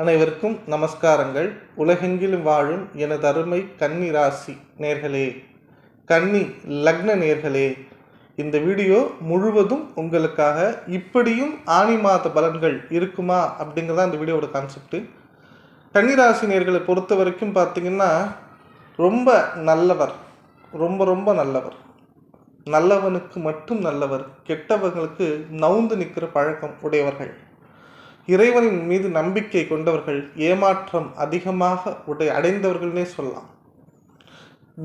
அனைவருக்கும் நமஸ்காரங்கள். உலகெங்கிலும் வாழும் எனது அருமை கன்னி ராசி நேர்களே கன்னி லக்ன நேர்களே இந்த வீடியோ முழுவதும் உங்களுக்காக இப்படியும் ஆணி மாத பலன்கள் இருக்குமா அப்படிங்கிறதா இந்த வீடியோட கான்செப்ட் கன்னிராசி நேர்களை பொறுத்த வரைக்கும் பார்த்தீங்கன்னா ரொம்ப நல்லவர். ரொம்ப ரொம்ப நல்லவர். நல்லவனுக்கு மட்டும் நல்லவர். கெட்டவர்களுக்கு நவுந்து நிற்கிற பழக்கம் உடையவர்கள். இறைவனின் மீது நம்பிக்கை கொண்டவர்கள் ஏமாற்றம் அதிகமாக உடை அடைந்தவர்கள்னே சொல்லலாம்.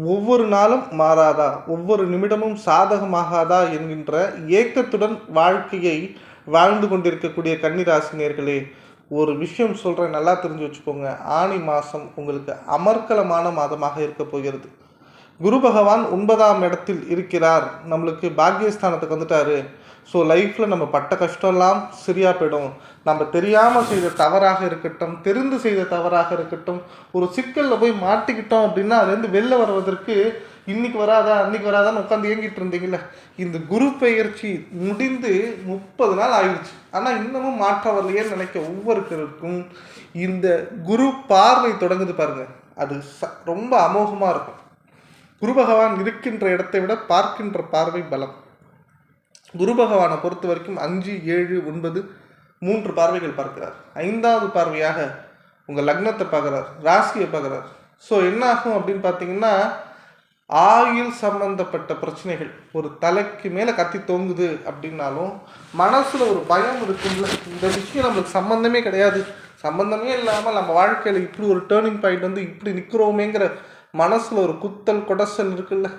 ஒவ்வொரு நாளும் மாறாதா? ஒவ்வொரு நிமிடமும் சாதகமாகாதா? என்கின்ற ஏக்கத்துடன் வாழ்க்கையை வாழ்ந்து கொண்டிருக்கக்கூடிய கன்னிராசினியர்களே ஒரு விஷயம் சொல்கிறேன் நல்லா தெரிஞ்சு வச்சுக்கோங்க. ஆணி மாதம் உங்களுக்கு அமர்க்கலமான மாதமாக இருக்க போகிறது. குரு பகவான் ஒன்பதாம் இடத்தில் இருக்கிறார். நம்மளுக்கு பாக்கியஸ்தானத்துக்கு வந்துட்டாரு. ஸோ லைஃப்பில் நம்ம பட்ட கஷ்டம்லாம் சரியாக போயிடும். நம்ம தெரியாமல் செய்த தவறாக இருக்கட்டும் தெரிந்து செய்த தவறாக இருக்கட்டும் ஒரு சிக்கலில் போய் மாட்டிக்கிட்டோம் அப்படின்னா அதுலேருந்து வெளில வருவதற்கு இன்னைக்கு வராதா அன்னைக்கு வராதான்னு உட்காந்து இயங்கிட்டு இருந்தீங்கல்ல? இந்த குரு பயிற்சி முடிந்து முப்பது நாள் ஆயிடுச்சு. ஆனால் இன்னமும் மாற்றம் வரலையேன்னு நினைக்க ஒவ்வொருத்தருக்கும் இந்த குரு பார்வை தொடங்குது பாருங்க. அது ச ரொம்ப அமோகமாக இருக்கும். குரு பகவான் இருக்கின்ற இடத்தை விட பார்க்கின்ற பார்வை பலம். குரு பகவானை பொறுத்த வரைக்கும் அஞ்சு ஏழு ஒன்பது மூன்று பார்வைகள் பார்க்கிறார். ஐந்தாவது பார்வையாக உங்கள் லக்னத்தை பார்க்குறார் ராசியை பார்க்குறார். ஸோ என்ன ஆகும் அப்படின்னு பார்த்தீங்கன்னா ஆயுள் சம்பந்தப்பட்ட பிரச்சனைகள். ஒரு தலைக்கு மேலே கத்தி தொங்குது அப்படின்னாலும் மனசில் ஒரு பயம் இருக்கும்ல. இந்த விஷயம் நம்மளுக்கு சம்மந்தமே கிடையாது. சம்மந்தமே இல்லாமல் நம்ம வாழ்க்கையில் இப்படி ஒரு டேர்னிங் பாயிண்ட் வந்து இப்படி நிற்கிறோமேங்கிற மனசில் ஒரு குத்தல் கொடசல் இருக்குல்ல.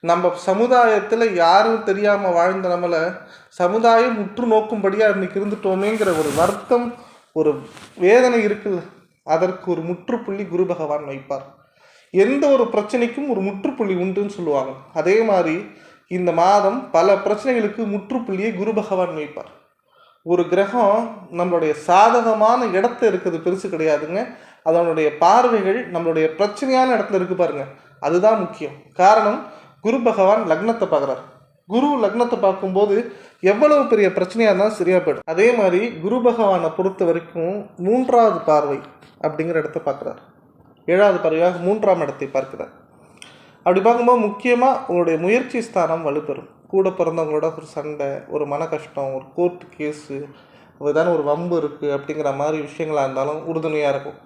நம்ம சமுதாயத்தில் யாரும் தெரியாமல் வாழ்ந்த நம்மளை சமுதாயம் உற்று நோக்கும்படியாக இன்னைக்கு இருந்துட்டோமேங்கிற ஒரு வருத்தம் ஒரு வேதனை இருக்குது. அதற்கு ஒரு முற்றுப்புள்ளி குரு பகவான் வைப்பார். எந்த ஒரு பிரச்சனைக்கும் ஒரு முற்றுப்புள்ளி உண்டுன்னு சொல்லுவாங்க. அதே மாதிரி இந்த மாதம் பல பிரச்சனைகளுக்கு முற்றுப்புள்ளியை குரு பகவான் வைப்பார். ஒரு கிரகம் நம்மளுடைய சாதகமான இடத்த இருக்குது பெருசு கிடையாதுங்க. அதனுடைய பார்வைகள் நம்மளுடைய பிரச்சனையான இடத்துல இருக்கு பாருங்க. அதுதான் முக்கியம். காரணம் குரு பகவான் லக்னத்தை பார்க்குறார். குரு லக்னத்தை பார்க்கும்போது எவ்வளவு பெரிய பிரச்சனையாக இருந்தாலும் சரியாக போயிடும். அதே மாதிரி குரு பகவானை பொறுத்த வரைக்கும் மூன்றாவது பார்வை அப்படிங்கிற இடத்த பார்க்குறார். ஏழாவது பார்வையாக மூன்றாம் இடத்தை பார்க்கிறார். அப்படி பார்க்கும்போது முக்கியமாக உங்களுடைய முயற்சி ஸ்தானம் வலுப்பெறும். கூட பிறந்தவங்களோட ஒரு சண்டை ஒரு மன கஷ்டம் ஒரு கோர்ட் கேஸு ஏதாவது ஒரு வம்பு இருக்குது அப்படிங்கிற மாதிரி விஷயங்களாக இருந்தாலும் உறுதுணையாக இருக்கும்.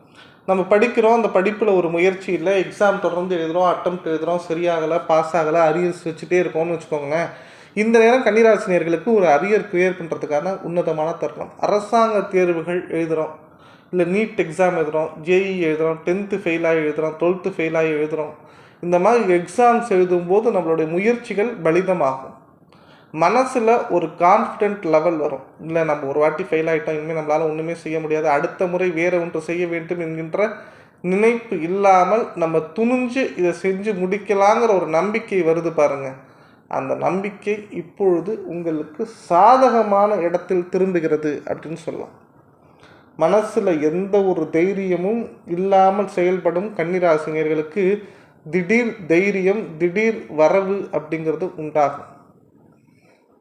நம்ம படிக்கிறோம் அந்த படிப்பில் ஒரு முயற்சி இல்லை. எக்ஸாம் தொடர்ந்து எழுதுகிறோம் அட்டம் எழுதுகிறோம் சரியாகலை பாஸ் ஆகலை அரியர்ஸ் வச்சுட்டே இருக்கோம்னு வச்சுக்கோங்களேன் இந்த நேரம் கன்னிராசினியர்களுக்கு ஒரு அரியர் கிளியர் பண்ணுறதுக்கான உன்னதமான தருணம். அரசாங்க தேர்வுகள் எழுதுகிறோம் இல்லை நீட் எக்ஸாம் எழுதுகிறோம் ஜேஇ எழுதுகிறோம் டென்த்து ஃபெயிலாகி எழுதுகிறோம் டுவெல்த்து ஃபெயிலாகி எழுதுகிறோம் இந்த மாதிரி எக்ஸாம்ஸ் எழுதும்போது நம்மளுடைய முயற்சிகள் பலிதமாகும். மனசில் ஒரு கான்ஃபிடென்ட் லெவல் வரும். இல்லை நம்ம ஒரு வாட்டி ஃபெயில் ஆகிட்டோம் இனிமேல் நம்மளால் ஒன்றுமே செய்ய முடியாது. அடுத்த முறை வேறு ஒன்று செய்ய வேண்டும் என்கின்ற நினைப்பு இல்லாமல் நம்ம துணிஞ்சு இதை செஞ்சு முடிக்கலாங்கிற ஒரு நம்பிக்கை வருது பாருங்கள் அந்த நம்பிக்கை இப்பொழுது உங்களுக்கு சாதகமான இடத்தில் திரும்புகிறது அப்படின்னு சொல்லலாம். மனசில் எந்த ஒரு தைரியமும் இல்லாமல் செயல்படும் கன்னிராசினியர்களுக்கு திடீர் தைரியம் திடீர் வரவு அப்படிங்கிறது உண்டாகும்.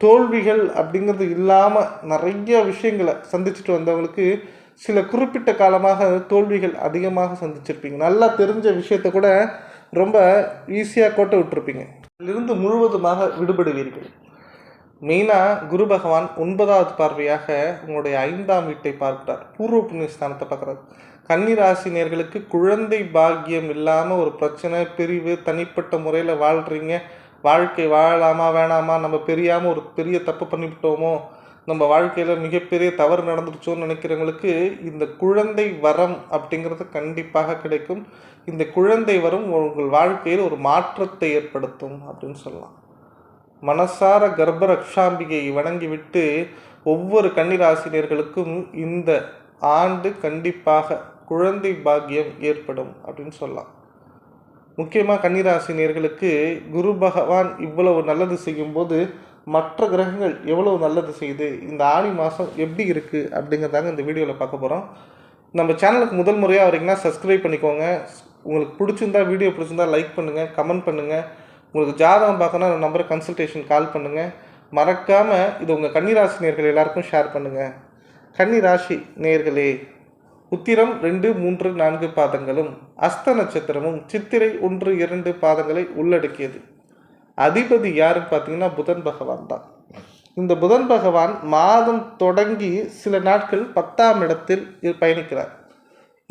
தோல்விகள் அப்படிங்கிறது இல்லாமல் நிறைய விஷயங்களை சந்திச்சுட்டு வந்தவங்களுக்கு சில குறிப்பிட்ட காலமாக தோல்விகள் அதிகமாக சந்திச்சிருப்பீங்க. நல்லா தெரிஞ்ச விஷயத்த கூட ரொம்ப ஈஸியாக கோட்டை விட்டுருப்பீங்க. அதிலிருந்து முழுவதுமாக விடுபடுவீர்கள். மெயினாக குரு பகவான் ஒன்பதாவது பார்வையாக உங்களுடைய ஐந்தாம் வீட்டை பார்க்கிறார். பூர்வ புண்ணிய ஸ்தானத்தை பார்க்குறார். கன்னிராசினியர்களுக்கு குழந்தை பாக்கியம் இல்லாமல் ஒரு பிரச்சனை பிரிவு தனிப்பட்ட முறையில் வாழ்கிறீங்க வாழ்க்கை வாழலாமா வேணாமா நம்ம பெரியாமல் ஒரு பெரிய தப்பு பண்ணிவிட்டோமோ நம்ம வாழ்க்கையில் மிகப்பெரிய தவறு நடந்துருச்சோன்னு நினைக்கிறவங்களுக்கு இந்த குழந்தை வரம் அப்படிங்கிறது கண்டிப்பாக கிடைக்கும். இந்த குழந்தை வரம் உங்கள் வாழ்க்கையில் ஒரு மாற்றத்தை ஏற்படுத்தும் அப்படின்னு சொல்லலாம். மனசார கர்ப்ப ரக்ஷாம்பிகையை வணங்கிவிட்டு ஒவ்வொரு கன்னிராசினியர்களுக்கும் இந்த ஆண்டு கண்டிப்பாக குழந்தை பாக்கியம் ஏற்படும் அப்படின்னு சொல்லலாம். முக்கியமாக கன்னிராசினியர்களுக்கு குரு பகவான் இவ்வளவு நல்லது செய்யும்போது மற்ற கிரகங்கள் எவ்வளவு நல்லது செய்யுது இந்த ஆணி மாதம் எப்படி இருக்குது அப்படிங்கிறதாங்க இந்த வீடியோவில் பார்க்க போகிறோம் நம்ம சேனலுக்கு முதல் முறையாக வரீங்கன்னா சப்ஸ்கிரைப் பண்ணிக்கோங்க. உங்களுக்கு பிடிச்சிருந்தா வீடியோ பிடிச்சிருந்தா லைக் பண்ணுங்கள் கமெண்ட் பண்ணுங்கள் உங்களுக்கு ஜாதகம் பார்க்கணும் அந்த நம்பரை கன்சல்டேஷன் கால் பண்ணுங்கள் மறக்காமல் இது உங்கள் கன்னிராசி நேர்கள் எல்லாருக்கும் ஷேர் பண்ணுங்கள் கன்னிராசி நேர்களே உத்திரம் ரெண்டு மூன்று நான்கு பாதங்களும் அஸ்த நட்சத்திரமும் சித்திரை ஒன்று இரண்டு பாதங்களை உள்ளடக்கியது. அதிபதி யாருன்னு பார்த்தீங்கன்னா புதன் பகவான் தான். இந்த புதன் பகவான் மாதம் தொடங்கி சில நாட்கள் பத்தாம் இடத்தில் பயணிக்கிறார்.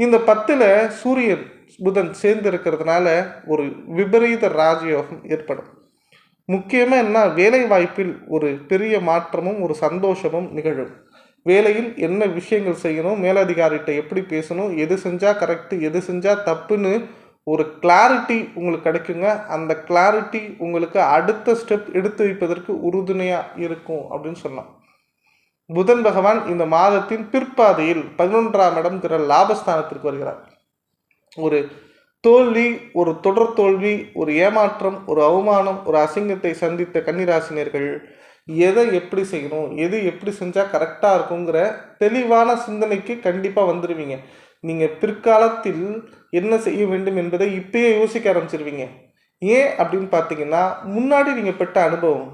இந்த பத்தில் சூரியன் புதன் சேர்ந்து இருக்கிறதுனால ஒரு விபரீத ராஜயோகம் ஏற்படும். முக்கியமாக என்ன வேலை வாய்ப்பில் ஒரு பெரிய மாற்றமும் ஒரு சந்தோஷமும் நிகழும். வேலையில் என்ன விஷயங்கள் செய்யணும் மேலதிகாரிகிட்ட எப்படி பேசணும் எது செஞ்சால் கரெக்டு எது செஞ்சால் தப்புன்னு ஒரு கிளாரிட்டி உங்களுக்கு கிடைக்குங்க. அந்த கிளாரிட்டி உங்களுக்கு அடுத்த ஸ்டெப் எடுத்து வைப்பதற்கு உறுதுணையாக இருக்கும் அப்படின்னு சொன்னான் புதன் பகவான் இந்த மாதத்தின் பிற்பாதையில் பதினொன்றாம் இடம்ங்கிற லாபஸ்தானத்திற்கு வருகிறார். ஒரு தோல்வி ஒரு தொடர் தோல்வி ஒரு ஏமாற்றம் ஒரு அவமானம் ஒரு அசிங்கத்தை சந்தித்த கன்னிராசினியர்கள் எதை எப்படி செய்யணும் எது எப்படி செஞ்சால் கரெக்டாக இருக்குங்கிற தெளிவான சிந்தனைக்கு கண்டிப்பாக வந்துடுவீங்க நீங்கள் பிற்காலத்தில் என்ன செய்ய வேண்டும் என்பதை இப்பயே யோசிக்க ஆரம்பிச்சிருவீங்க. ஏன் அப்படின்னு பார்த்தீங்கன்னா முன்னாடி நீங்கள் பெற்ற அனுபவம்.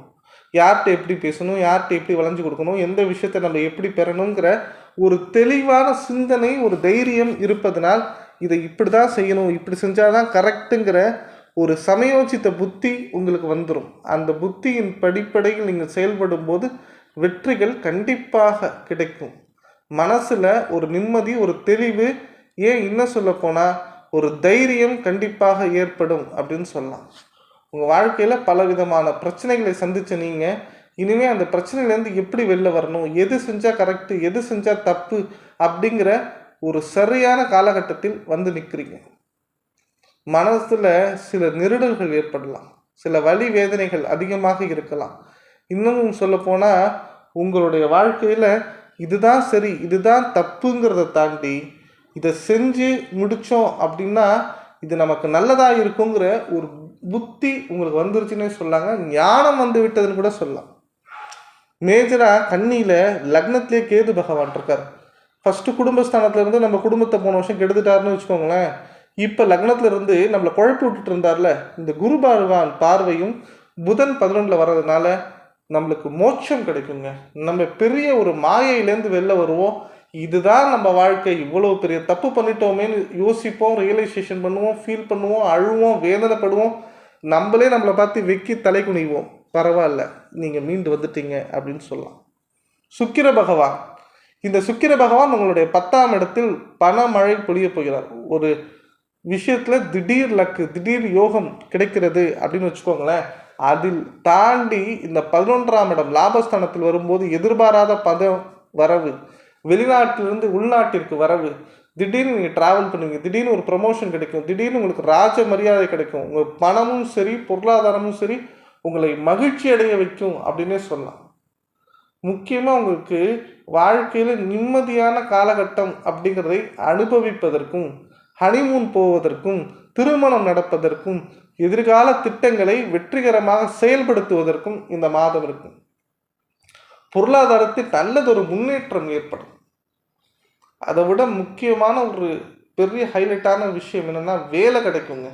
யார்கிட்ட எப்படி பேசணும் யார்கிட்ட எப்படி வளைஞ்சு கொடுக்கணும் எந்த விஷயத்தை நம்ம எப்படி பெறணுங்கிற ஒரு தெளிவான சிந்தனை ஒரு தைரியம் இருப்பதனால் இதை இப்படி தான் செய்யணும் இப்படி செஞ்சால் தான் கரெக்டுங்கிற ஒரு சமயோசித்த புத்தி உங்களுக்கு வந்துடும் அந்த புத்தியின் படிப்படையில் நீங்கள் செயல்படும் போது வெற்றிகள் கண்டிப்பாக கிடைக்கும். மனசில் ஒரு நிம்மதி ஒரு தெளிவு ஏன் இன்னும் சொல்ல போனால் ஒரு தைரியம் கண்டிப்பாக ஏற்படும் அப்படின்னு சொல்லலாம். உங்கள் வாழ்க்கையில் பல விதமான பிரச்சனைகளை சந்திச்ச நீங்கள் இனிமேல் அந்த பிரச்சனையிலேருந்து எப்படி வெளில வரணும் எது செஞ்சால் கரெக்டு எது செஞ்சால் தப்பு அப்படிங்கிற ஒரு சரியான காலகட்டத்தில் வந்து நிற்கிறீங்க மனசில் சில நெருடல்கள் ஏற்படலாம். சில வலி வேதனைகள் அதிகமாக இருக்கலாம். இன்னமும் சொல்லப்போனால் உங்களுடைய வாழ்க்கையில் இதுதான் சரி இதுதான் தப்புங்கிறத தாண்டி இதை செஞ்சு முடித்தோம் அப்படின்னா இது நமக்கு நல்லதாக இருக்குங்கிற ஒரு புத்தி உங்களுக்கு வந்துருச்சுன்னே சொல்லாங்க. ஞானம் வந்து விட்டதுன்னு கூட சொல்லலாம். மேஜராக கண்ணியில் லக்னத்திலே கேது பகவான் இருக்கார். ஃபஸ்ட்டு குடும்பஸ்தானத்துலேருந்து நம்ம குடும்பத்தை போன வருஷம் கெடுத்துட்டாருன்னு வச்சுக்கோங்களேன். இப்போ லக்னத்தில் இருந்து நம்மளை குழப்பி விட்டுட்டு இருந்தார்ல இந்த குரு பகவான் பார்வையும் புதன் பதினொன்றில் வர்றதுனால நம்மளுக்கு மோட்சம் கிடைக்குங்க. நம்ம பெரிய ஒரு மாயையிலேருந்து வெளில வருவோம். இதுதான் நம்ம வாழ்க்கை. இவ்வளோ பெரிய தப்பு பண்ணிட்டோமேன்னு யோசிப்போம் ரியலைசேஷன் பண்ணுவோம் ஃபீல் பண்ணுவோம் அழுவோம் வேதனைப்படுவோம். நம்மளே நம்மளை பார்த்து வெக்கி தலை குனிவோம். பரவாயில்ல நீங்கள் மீண்டு வந்துட்டீங்க அப்படின்னு சொல்லலாம். சுக்கிர பகவான். இந்த சுக்கிர பகவான் உங்களுடைய பத்தாம் இடத்தில் பணமழை பொழிய போகிறார். ஒரு விஷயத்தில் திடீர் லக்கு திடீர் யோகம் கிடைக்கிறது அப்படின்னு வச்சுக்கோங்களேன். அதில் தாண்டி இந்த பதினொன்றாம் இடம் லாபஸ்தானத்தில் வரும்போது எதிர்பாராத பதம் வரவு வெளிநாட்டிலிருந்து உள்நாட்டிற்கு வரவு திடீர்னு நீங்கள் ட்ராவல் பண்ணுவீங்க திடீர்னு ஒரு ப்ரமோஷன் கிடைக்கும் திடீர்னு உங்களுக்கு ராஜ மரியாதை கிடைக்கும் உங்கள் பணமும் சரி பொருளாதாரமும் சரி உங்களை மகிழ்ச்சி அடைய வைக்கும் அப்படின்னே சொல்லலாம். முக்கியமாக உங்களுக்கு வாழ்க்கையில் நிம்மதியான காலகட்டம் அப்படிங்கிறதை அனுபவிப்பதற்கும் ஹனிமூன் போவதற்கும் திருமணம் நடப்பதற்கும் எதிர்கால திட்டங்களை வெற்றிகரமாக செயல்படுத்துவதற்கும் இந்த மாதம் இருக்கும். பொருளாதாரத்தில் நல்லதொரு முன்னேற்றம் ஏற்படும். அதை விட முக்கியமான ஒரு பெரிய ஹைலைட்டான விஷயம் என்னென்னா வேலை கிடைக்குங்க.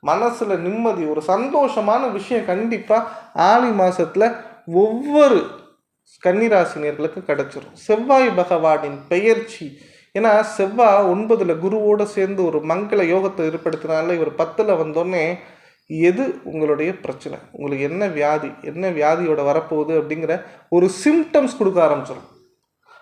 மனசில் நிம்மதி ஒரு சந்தோஷமான விஷயம் கண்டிப்பாக ஆணி மாதத்தில் ஒவ்வொரு கன்னிராசினியர்களுக்கு கிடைச்சிரும். செவ்வாய் பகவானின் பெயர்ச்சி ஏன்னா செவ்வாய் ஒன்பதில் குருவோடு சேர்ந்து ஒரு மங்கள யோகத்தை ஏற்படுத்தினால இவர் பத்தில் வந்தோடனே எது உங்களுடைய பிரச்சனை? உங்களுக்கு என்ன வியாதி? என்ன வியாதியோட வரப்போகுது? அப்படிங்கிற ஒரு சிம்டம்ஸ் கொடுக்க ஆரம்பிச்சிடும்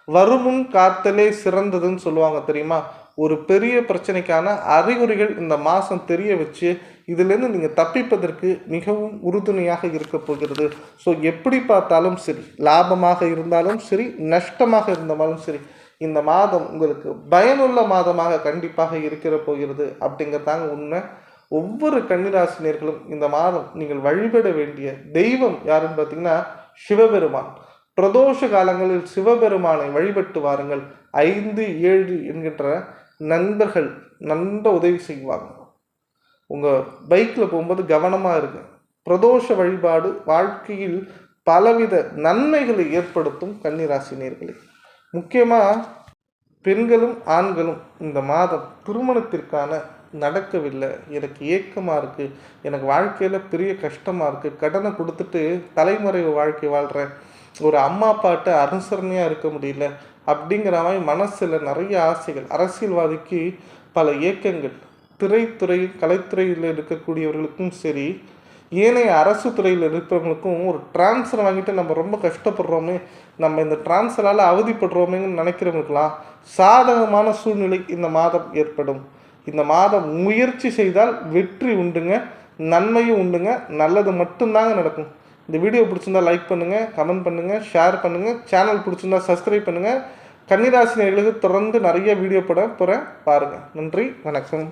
வருமுன் காத்தலே சிறந்ததுன்னு சொல்லுவாங்க தெரியுமா? ஒரு பெரிய பிரச்சனைக்கான அறிகுறிகள் இந்த மாதம் தெரிய வச்சு இதிலேருந்து நீங்கள் தப்பிப்பதற்கு மிகவும் உறுதுணையாக இருக்க போகிறது. ஸோ எப்படி பார்த்தாலும் சரி லாபமாக இருந்தாலும் சரி நஷ்டமாக இருந்தாலும் சரி இந்த மாதம் உங்களுக்கு பயனுள்ள மாதமாக கண்டிப்பாக இருக்கிற போகிறது அப்படிங்கிறதாங்க உண்மை. ஒவ்வொரு கன்னிராசினியர்களும் இந்த மாதம் நீங்கள் வழிபட வேண்டிய தெய்வம் யாருன்னு பார்த்தீங்கன்னா சிவபெருமான். பிரதோஷ காலங்களில் சிவபெருமானை வழிபட்டு வாருங்கள். ஐந்து ஏழு என்கின்ற நண்பர்கள் நன்ற உதவி செய்வாங்க. உங்கள் பைக்கில் போகும்போது கவனமாக இருங்க. பிரதோஷ வழிபாடு வாழ்க்கையில் பலவித நன்மைகளை ஏற்படுத்தும் கன்னிராசினியர்களே. முக்கியமாக பெண்களும் ஆண்களும் இந்த மாதம் திருமணத்திற்கான நடக்கவில்லை. எனக்கு ஏக்கமாக இருக்குது எனக்கு வாழ்க்கையில் பெரிய கஷ்டமாக இருக்குது கடனை கொடுத்துட்டு தலைமறைவு வாழ்க்கை வாழ்கிறேன் ஒரு அம்மா அப்பாட்ட அனுசரணையாக இருக்க முடியல. அப்படிங்கிற மாதிரி மனசில் நிறைய ஆசைகள். அரசியல்வாதிக்கு பல இயக்கங்கள் திரைத்துறை கலைத்துறையில் இருக்கக்கூடியவர்களுக்கும் சரி ஏனைய அரசு துறையில் இருக்கிறவங்களுக்கும் ஒரு டிரான்ஸ்ஃபர் வாங்கிட்டு நம்ம ரொம்ப கஷ்டப்படுறோமே நம்ம இந்த டிரான்ஸ்ஃபரால் அவதிப்படுறோமேன்னு நினைக்கிறவங்களுக்கெல்லாம் சாதகமான சூழ்நிலை இந்த மாதம் ஏற்படும். இந்த மாதம் முயற்சி செய்தால் வெற்றி உண்டுங்க நன்மையும் உண்டுங்க நல்லது மட்டும்தாங்க நடக்கும். இந்த வீடியோ பிடிச்சிருந்தா லைக் பண்ணுங்கள் கமெண்ட் பண்ணுங்கள் ஷேர் பண்ணுங்கள் சேனல் பிடிச்சிருந்தா சப்ஸ்கிரைப் பண்ணுங்கள் கன்னிராசி தொடர்ந்து நிறைய வீடியோ போட போகிறேன் பாருங்கள் நன்றி வணக்கம்.